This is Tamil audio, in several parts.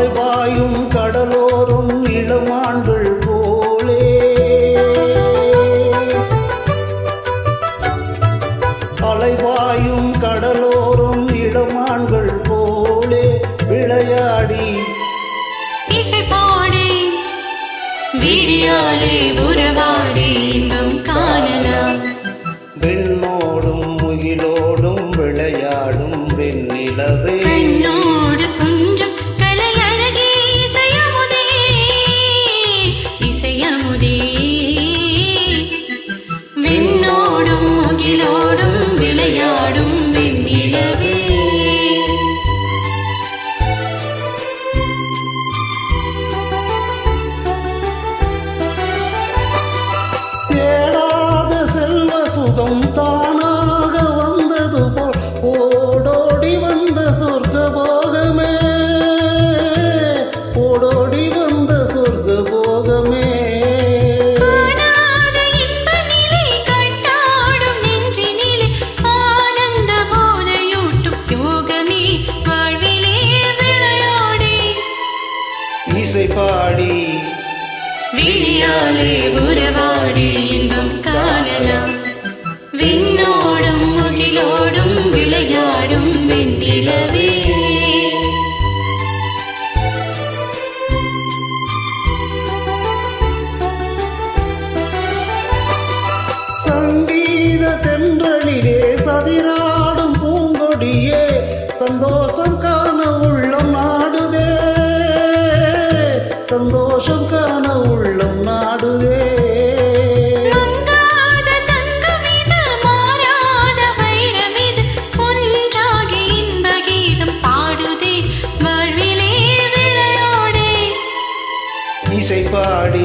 மாலை பாயும் கடலோரும் இளமான்கள் போலே. அலைவாயும் கடலோரும் இளமான்கள் போலே. விளையாடி. பாடி விடியாலே உறவாடி இன்பம் காணலாம். வெண்ணோ செல்வ சுகம் தானாக வந்தது போல் ஓடோடி வந்த சொர்க்க போகமே ஓடோடி வந்த சொர்க்க போகமே பாடி. விழியாலே உறவாடி இன்பம் தென்றலிலே சதிராடும் பூங்கொடியே சந்தோஷம் காண உள்ளம் நாடுதே. சந்தோஷம் காண உள்ளம் நாடுதே. இசை பாடி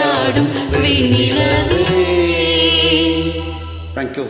விளையாடும் தேங்க்யூ